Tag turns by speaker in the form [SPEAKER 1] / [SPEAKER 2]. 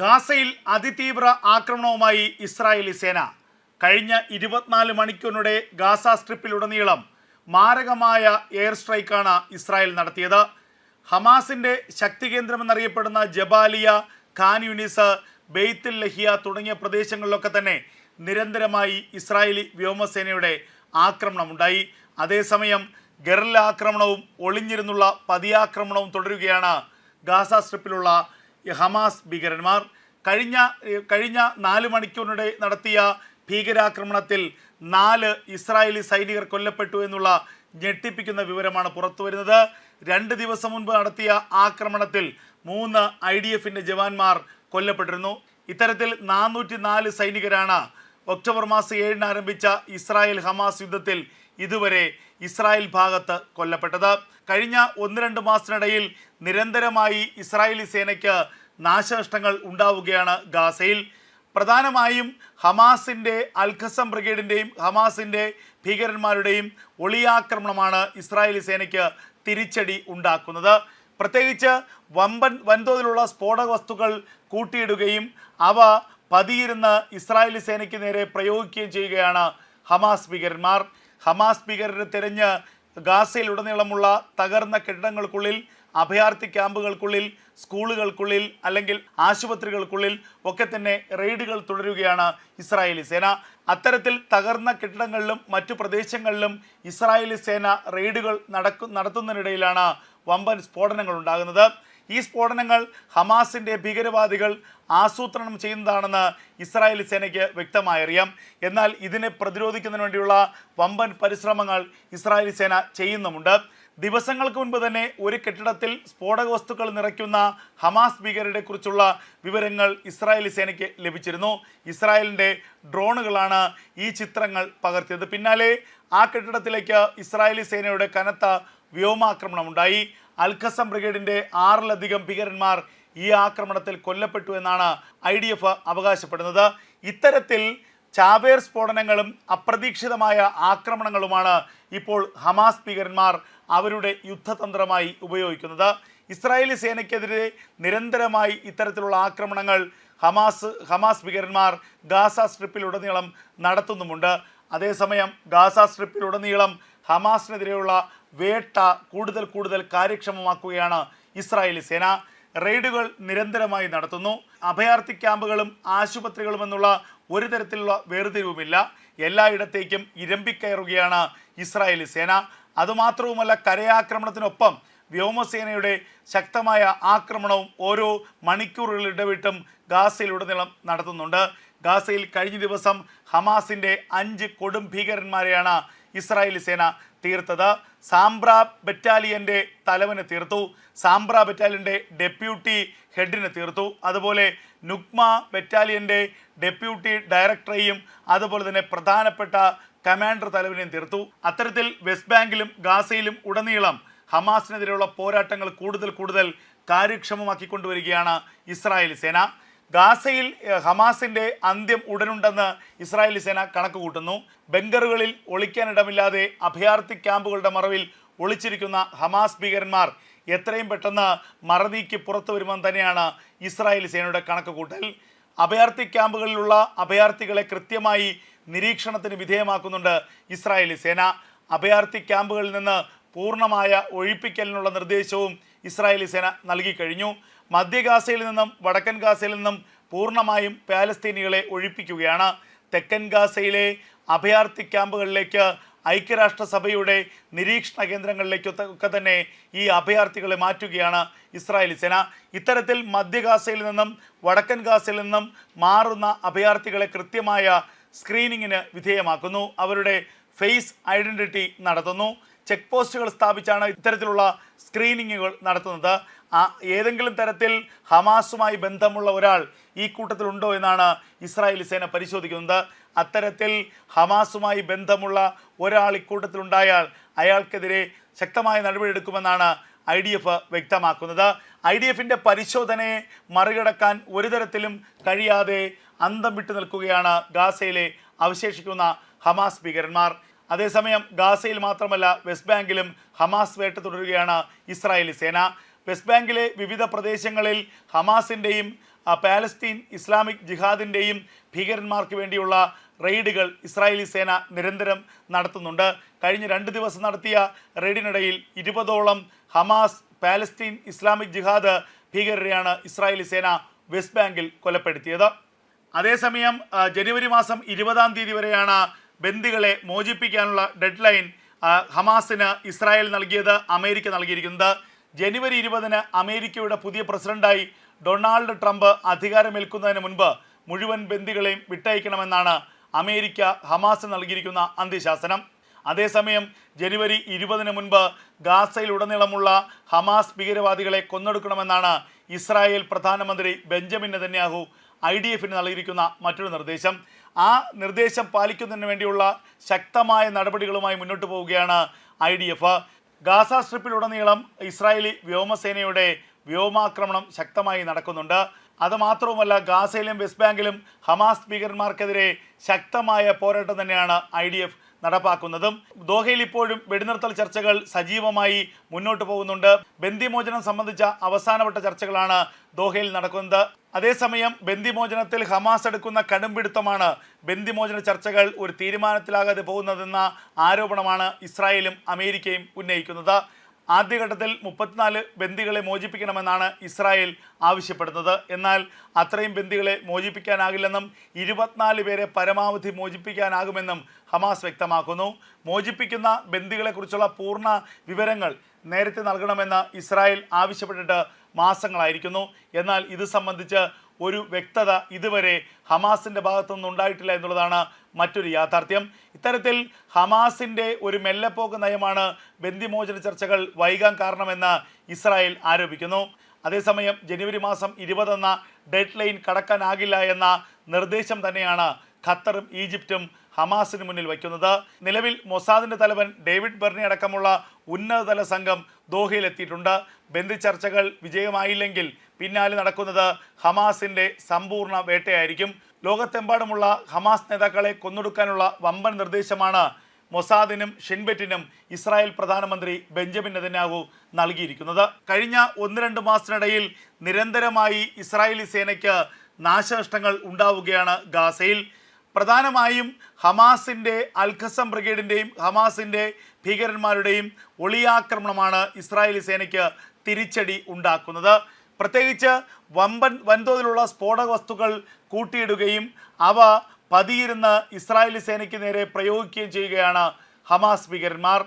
[SPEAKER 1] ഗാസയിൽ അതിതീവ്ര ആക്രമണവുമായി ഇസ്രായേലി സേന. കഴിഞ്ഞ ഇരുപത്തിനാല് മണിക്കൂറിനിടെ ഗാസ സ്ട്രിപ്പിലുടനീളം മാരകമായ എയർ സ്ട്രൈക്കാണ് ഇസ്രായേൽ നടത്തിയത്. ഹമാസിന്റെ ശക്തി കേന്ദ്രമെന്നറിയപ്പെടുന്ന Jabalia Khan Younis Beit Lahia തുടങ്ങിയ പ്രദേശങ്ങളിലൊക്കെ തന്നെ നിരന്തരമായി ഇസ്രായേലി വ്യോമസേനയുടെ ആക്രമണമുണ്ടായി. അതേസമയം ഗറില്ല ആക്രമണവും ഒളിഞ്ഞിരുന്നുള്ള പതിയാക്രമണവും തുടരുകയാണ് ഗാസ സ്ട്രിപ്പിലുള്ള ഹമാസ് ഭീകരന്മാർ കഴിഞ്ഞ കഴിഞ്ഞ നാല് മണിക്കൂറിനിടെ നടത്തിയ ഭീകരാക്രമണത്തിൽ നാല് ഇസ്രായേലി സൈനികർ കൊല്ലപ്പെട്ടു എന്നുള്ള ഞെട്ടിപ്പിക്കുന്ന വിവരമാണ് പുറത്തു വരുന്നത്. രണ്ട് ദിവസം മുൻപ് നടത്തിയ ആക്രമണത്തിൽ മൂന്ന് ഐ ഡി എഫിന്റെ ജവാന്മാർ കൊല്ലപ്പെട്ടിരുന്നു. ഇത്തരത്തിൽ നാനൂറ്റി നാല് സൈനികരാണ് ഒക്ടോബർ മാസം ഏഴിന് ആരംഭിച്ച ഇസ്രായേൽ ഹമാസ് യുദ്ധത്തിൽ ഇതുവരെ ഇസ്രായേൽ ഭാഗത്ത് കൊല്ലപ്പെട്ടത്. കഴിഞ്ഞ ഒന്ന് രണ്ട് മാസത്തിനിടയിൽ നിരന്തരമായി ഇസ്രായേലി സേനയ്ക്ക് നാശനഷ്ടങ്ങൾ ഉണ്ടാവുകയാണ് ഗാസയിൽ. പ്രധാനമായും ഹമാസിന്റെ അൽഖസം ബ്രിഗേഡിന്റെയും ഹമാസിന്റെ ഭീകരന്മാരുടെയും ഒളിയാക്രമണമാണ് ഇസ്രായേലി സേനയ്ക്ക് തിരിച്ചടി ഉണ്ടാക്കുന്നത്. പ്രത്യേകിച്ച് വമ്പൻ വൻതോതിലുള്ള സ്ഫോടക വസ്തുക്കൾ കൂട്ടിയിടുകയും അവ പതിയിരുന്ന് ഇസ്രായേലി സേനയ്ക്ക് നേരെ പ്രയോഗിക്കുകയും ചെയ്യുകയാണ് ഹമാസ് ഭീകരന്മാർ. ഹമാസ് ഭീകരരെ തിരഞ്ഞ് ഗാസയിലുടനീളമുള്ള തകർന്ന കെട്ടിടങ്ങൾക്കുള്ളിൽ അഭയാർത്ഥി ക്യാമ്പുകൾക്കുള്ളിൽ സ്കൂളുകൾക്കുള്ളിൽ അല്ലെങ്കിൽ ആശുപത്രികൾക്കുള്ളിൽ ഒക്കെ തന്നെ റെയ്ഡുകൾ തുടരുകയാണ് ഇസ്രായേലി സേന. അത്തരത്തിൽ തകർന്ന കെട്ടിടങ്ങളിലും മറ്റു പ്രദേശങ്ങളിലും ഇസ്രായേലി സേന റെയ്ഡുകൾ നടക്കു നടത്തുന്നതിനിടയിലാണ് വമ്പൻ സ്ഫോടനങ്ങൾ ഉണ്ടാകുന്നത്. ഈ സ്ഫോടനങ്ങൾ ഹമാസിന്റെ ഭീകരവാദികൾ ആസൂത്രണം ചെയ്യുന്നതാണെന്ന് ഇസ്രായേലി സേനയ്ക്ക് വ്യക്തമായി അറിയാം. എന്നാൽ ഇതിനെ പ്രതിരോധിക്കുന്നതിന് വേണ്ടിയുള്ള വമ്പൻ പരിശ്രമങ്ങൾ ഇസ്രായേലി സേന ചെയ്യുന്നുമുണ്ട്. ദിവസങ്ങൾക്ക് മുൻപ് തന്നെ ഒരു കെട്ടിടത്തിൽ സ്ഫോടക വസ്തുക്കൾ നിറയ്ക്കുന്ന ഹമാസ് ഭീകരരെ കുറിച്ചുള്ള വിവരങ്ങൾ ഇസ്രായേലി സേനയ്ക്ക് ലഭിച്ചിരുന്നു. ഇസ്രായേലിന്റെ ഡ്രോണുകളാണ് ഈ ചിത്രങ്ങൾ പകർത്തിയത്. പിന്നാലെ ആ കെട്ടിടത്തിലേക്ക് ഇസ്രായേലി സേനയുടെ കനത്ത വ്യോമാക്രമണം വ്യോമാക്രമണമുണ്ടായി. അൽഖസം ബ്രിഗേഡിന്റെ ആറിലധികം ഭീകരന്മാർ ഈ ആക്രമണത്തിൽ കൊല്ലപ്പെട്ടു എന്നാണ് ഐ ഡി എഫ് അവകാശപ്പെടുന്നത്. ഇത്തരത്തിൽ ചാവേർ സ്ഫോടനങ്ങളും അപ്രതീക്ഷിതമായ ആക്രമണങ്ങളുമാണ് ഇപ്പോൾ ഹമാസ് ഭീകരന്മാർ അവരുടെ യുദ്ധതന്ത്രമായി ഉപയോഗിക്കുന്നത്. ഇസ്രായേലി സേനയ്ക്കെതിരെ നിരന്തരമായി ഇത്തരത്തിലുള്ള ആക്രമണങ്ങൾ ഹമാസ് ഹമാസ് ഭീകരന്മാർ ഗാസ സ്ട്രിപ്പിലുടനീളം നടത്തുന്നുമുണ്ട്. അതേസമയം ഗാസ സ്ട്രിപ്പിലുടനീളം ഹമാസിനെതിരെയുള്ള വേട്ട കൂടുതൽ കൂടുതൽ കാര്യക്ഷമമാക്കുകയാണ് ഇസ്രായേലി സേന. റെയ്ഡുകൾ നിരന്തരമായി നടത്തുന്നു. അഭയാർത്ഥി ക്യാമ്പുകളും ആശുപത്രികളും എന്നുള്ള ഒരു തരത്തിലുള്ള വേർതിരിവുമില്ല. എല്ലായിടത്തേക്കും ഇരമ്പിക്കയറുകയാണ് ഇസ്രായേലി സേന. അതുമാത്രവുമല്ല കരയാക്രമണത്തിനൊപ്പം വ്യോമസേനയുടെ ശക്തമായ ആക്രമണവും ഓരോ മണിക്കൂറുകൾ ഇടവിട്ടും ഗാസയിലുടനീളം നടത്തുന്നുണ്ട്. ഗാസയിൽ കഴിഞ്ഞ ദിവസം ഹമാസിന്റെ അഞ്ച് കൊടും ഭീകരന്മാരെയാണ് ഇസ്രായേലി സേന തീർത്തത്. സാംബ്ര ബറ്റാലിയന്റെ തലവനെ തീർത്തു. സാംബ്ര ബറ്റാലിയന്റെ ഡെപ്യൂട്ടി ഹെഡിനെ തീർത്തു. അതുപോലെ നുക്മ ബറ്റാലിയന്റെ ഡെപ്യൂട്ടി ഡയറക്ടറെയും അതുപോലെ തന്നെ പ്രധാനപ്പെട്ട കമാൻഡർ തലവനെയും തീർത്തു. അത്തരത്തിൽ വെസ്റ്റ് ബാങ്കിലും ഗാസയിലും ഉടനീളം ഹമാസിനെതിരെയുള്ള പോരാട്ടങ്ങൾ കൂടുതൽ കൂടുതൽ കാര്യക്ഷമമാക്കിക്കൊണ്ടുവരികയാണ് ഇസ്രായേൽ സേന. ഗാസയിൽ ഹമാസിന്റെ അന്ത്യം ഉടനുണ്ടെന്ന് ഇസ്രായേലി സേന കണക്ക് കൂട്ടുന്നു ബങ്കറുകളിൽ ഒളിക്കാനിടമില്ലാതെ അഭയാർത്ഥി ക്യാമ്പുകളുടെ മറവിൽ ഒളിച്ചിരിക്കുന്ന ഹമാസ് ഭീകരന്മാർ എത്രയും പെട്ടെന്ന് മറനീക്കി പുറത്തു വരുമെന്ന് തന്നെയാണ് ഇസ്രായേലി സേനയുടെ കണക്ക് കൂട്ടൽ അഭയാർത്ഥി ക്യാമ്പുകളിലുള്ള അഭയാർത്ഥികളെ കൃത്യമായി നിരീക്ഷണത്തിന് വിധേയമാക്കുന്നുണ്ട് ഇസ്രായേലി സേന. അഭയാർത്ഥി ക്യാമ്പുകളിൽ നിന്ന് പൂർണമായ ഒഴിപ്പിക്കലിനുള്ള നിർദ്ദേശവും ഇസ്രായേലി സേന നൽകി കഴിഞ്ഞു. മധ്യ ഗാസയിൽ നിന്നും വടക്കൻ ഗാസയിൽ നിന്നും പൂർണമായും പാലസ്തീനികളെ ഒഴിപ്പിക്കുകയാണ്. തെക്കൻ ഗാസയിലെ അഭയാർത്ഥി ക്യാമ്പുകളിലേക്ക് ഐക്യരാഷ്ട്രസഭയുടെ നിരീക്ഷണ കേന്ദ്രങ്ങളിലേക്കൊക്കെ ഒക്കെ തന്നെ ഈ അഭയാർത്ഥികളെ മാറ്റുകയാണ് ഇസ്രായേലി സേന. ഇത്തരത്തിൽ മധ്യ ഗാസയിൽ നിന്നും വടക്കൻ ഗാസയിൽ നിന്നും മാറുന്ന അഭയാർത്ഥികളെ കൃത്യമായ സ്ക്രീനിങ്ങിന് വിധേയമാക്കുന്നു. അവരുടെ ഫേസ് ഐഡന്റിറ്റി നടത്തുന്നു. ചെക്ക് പോസ്റ്റുകൾ സ്ഥാപിച്ചാണ് ഇത്തരത്തിലുള്ള സ്ക്രീനിങ്ങുകൾ നടത്തുന്നത്. ഏതെങ്കിലും തരത്തിൽ ഹമാസുമായി ബന്ധമുള്ള ഒരാൾ ഈ കൂട്ടത്തിലുണ്ടോ എന്നാണ് ഇസ്രായേലി സേന പരിശോധിക്കുന്നത്. അത്തരത്തിൽ ഹമാസുമായി ബന്ധമുള്ള ഒരാൾ ഇക്കൂട്ടത്തിലുണ്ടായാൽ അയാൾക്കെതിരെ ശക്തമായ നടപടിയെടുക്കുമെന്നാണ് ഐ ഡി എഫ് വ്യക്തമാക്കുന്നത്. ഐ ഡി എഫിന്റെ പരിശോധനയെ മറികടക്കാൻ ഒരു തരത്തിലും കഴിയാതെ അന്തം വിട്ടു നിൽക്കുകയാണ് ഗാസയിലെ അവശേഷിക്കുന്ന ഹമാസ് ഭീകരന്മാർ. അതേസമയം ഗാസയിൽ മാത്രമല്ല വെസ്റ്റ് ബാങ്കിലും ഹമാസ് വേട്ട തുടരുകയാണ് ഇസ്രായേലി സേന. വെസ്റ്റ് ബാങ്കിലെ വിവിധ പ്രദേശങ്ങളിൽ ഹമാസിന്റെയും പാലസ്തീൻ ഇസ്ലാമിക് ജിഹാദിന്റെയും ഭീകരന്മാർക്ക് വേണ്ടിയുള്ള റെയ്ഡുകൾ ഇസ്രായേലി സേന നിരന്തരം നടത്തുന്നുണ്ട്. കഴിഞ്ഞ രണ്ട് ദിവസം നടത്തിയ റെയ്ഡിനിടയിൽ ഇരുപതോളം ഹമാസ് പാലസ്തീൻ ഇസ്ലാമിക് ജിഹാദ് ഭീകരരെയാണ് ഇസ്രായേലി സേന വെസ്റ്റ് ബാങ്കിൽ കൊലപ്പെടുത്തിയത്. അതേസമയം ജനുവരി മാസം ഇരുപതാം തീയതി വരെയാണ് ബന്ദികളെ മോചിപ്പിക്കാനുള്ള ഡെഡ് ലൈൻ ഹമാസിന് ഇസ്രായേൽ നൽകിയത് അമേരിക്ക നൽകിയിരിക്കുന്നത്. ജനുവരി ഇരുപതിന് അമേരിക്കയുടെ പുതിയ പ്രസിഡന്റായി ഡൊണാൾഡ് ട്രംപ് അധികാരമേൽക്കുന്നതിന് മുൻപ് മുഴുവൻ ബന്ദികളെയും വിട്ടയക്കണമെന്നാണ് അമേരിക്ക ഹമാസ് നൽകിയിരിക്കുന്ന അന്ത്യശാസനം. അതേസമയം ജനുവരി ഇരുപതിന് മുൻപ് ഗാസയിലുടനീളമുള്ള ഹമാസ് ഭീകരവാദികളെ കൊന്നൊടുക്കണമെന്നാണ് ഇസ്രായേൽ പ്രധാനമന്ത്രി ബെഞ്ചമിൻ നെതന്യാഹു ഐ ഡി എഫിന് നൽകിയിരിക്കുന്ന മറ്റൊരു നിർദ്ദേശം. ആ നിർദ്ദേശം പാലിക്കുന്നതിന് വേണ്ടിയുള്ള ശക്തമായ നടപടികളുമായി മുന്നോട്ട് പോവുകയാണ് ഐ ഡി എഫ്. ഗാസ സ്ട്രിപ്പിലുടനീളം ഇസ്രായേലി വ്യോമസേനയുടെ വ്യോമാക്രമണം ശക്തമായി നടക്കുന്നുണ്ട്. അതുമാത്രവുമല്ല ഗാസയിലും വെസ്റ്റ് ബാങ്കിലും ഹമാസ് ഭീകരന്മാർക്കെതിരെ ശക്തമായ പോരാട്ടം തന്നെയാണ് ഐ ഡി എഫ് നടപ്പാക്കുന്നതും. ദോഹയിൽ ഇപ്പോഴും വെടിനിർത്തൽ ചർച്ചകൾ സജീവമായി മുന്നോട്ട് പോകുന്നുണ്ട്. ബന്ദിമോചനം സംബന്ധിച്ച അവസാനവട്ട ചർച്ചകളാണ് ദോഹയിൽ നടക്കുന്നത്. അതേസമയം ബന്ദിമോചനത്തിൽ ഹമാസ് എടുക്കുന്ന കടുംപിടുത്തമാണ് ബന്ദിമോചന ചർച്ചകൾ ഒരു തീരുമാനത്തിലാകാതെ പോകുന്നതെന്ന ആരോപണമാണ് ഇസ്രായേലും അമേരിക്കയും ഉന്നയിക്കുന്നത്. ആദ്യഘട്ടത്തിൽ മുപ്പത്തിനാല് ബന്ദികളെ മോചിപ്പിക്കണമെന്നാണ് ഇസ്രായേൽ ആവശ്യപ്പെടുന്നത്. എന്നാൽ അത്രയും ബന്ദികളെ മോചിപ്പിക്കാനാകില്ലെന്നും ഇരുപത്തിനാല് പേരെ പരമാവധി മോചിപ്പിക്കാനാകുമെന്നും ഹമാസ് വ്യക്തമാക്കുന്നു. മോചിപ്പിക്കുന്ന ബന്ദികളെക്കുറിച്ചുള്ള പൂർണ വിവരങ്ങൾ നേരത്തെ നൽകണമെന്ന് ഇസ്രായേൽ ആവശ്യപ്പെട്ടിട്ട് മാസങ്ങളായിരിക്കുന്നു. എന്നാൽ ഇത് സംബന്ധിച്ച് ഒരു വ്യക്തത ഇതുവരെ ഹമാസിന്റെ ഭാഗത്തുനിന്ന് ഉണ്ടായിട്ടില്ല എന്നുള്ളതാണ് മറ്റൊരു യാഥാർത്ഥ്യം. ഇത്തരത്തിൽ ഹമാസിന്റെ ഒരു മെല്ലെപ്പോക്ക് നയമാണ് ബന്ദിമോചന ചർച്ചകൾ വൈകാൻ കാരണമെന്ന് ഇസ്രായേൽ ആരോപിക്കുന്നു. അതേസമയം ജനുവരി മാസം ഇരുപതെന്ന ഡെഡ് ലൈൻ കടക്കാനാകില്ല എന്ന നിർദ്ദേശം തന്നെയാണ് ഖത്തറും ഈജിപ്തും ഹമാസിന് മുന്നിൽ വയ്ക്കുന്നത്. നിലവിൽ മൊസാദിന്റെ തലവൻ ഡേവിഡ് ബെർണി അടക്കമുള്ള ഉന്നതതല സംഘം ദോഹയിലെത്തിയിട്ടുണ്ട് ബന്ധി ചർച്ചകൾ വിജയമായില്ലെങ്കിൽ പിന്നാലെ നടക്കുന്നത് ഹമാസിന്റെ സമ്പൂർണ വേട്ടയായിരിക്കും. ലോകത്തെമ്പാടുമുള്ള ഹമാസ് നേതാക്കളെ കൊന്നൊടുക്കാനുള്ള വമ്പൻ നിർദ്ദേശമാണ് മൊസാദിനും ഷിൻബെറ്റിനും ഇസ്രായേൽ പ്രധാനമന്ത്രി ബെഞ്ചമിൻ നെതന്യാഹു നൽകിയിരിക്കുന്നത്. കഴിഞ്ഞ ഒന്ന് രണ്ട് മാസത്തിനിടയിൽ നിരന്തരമായി ഇസ്രായേലി സേനയ്ക്ക് നാശനഷ്ടങ്ങൾ ഉണ്ടാവുകയാണ് ഗാസയിൽ. പ്രധാനമായും ഹമാസിന്റെ അൽഖസം ബ്രിഗേഡിന്റെയും ഹമാസിന്റെ ഭീകരന്മാരുടെയും ഒളിയാക്രമണമാണ് ഇസ്രായേലി സേനയ്ക്ക് തിരിച്ചടി ഉണ്ടാക്കുന്നത്. പ്രത്യേകിച്ച് വമ്പൻ വൻതോതിലുള്ള സ്ഫോടക വസ്തുക്കൾ കൂട്ടിയിടുകയും അവ പതിയിരുന്ന് ഇസ്രായേലി സേനയ്ക്ക് നേരെ പ്രയോഗിക്കുകയും ചെയ്യുകയാണ് ഹമാസ് ഭീകരന്മാർ.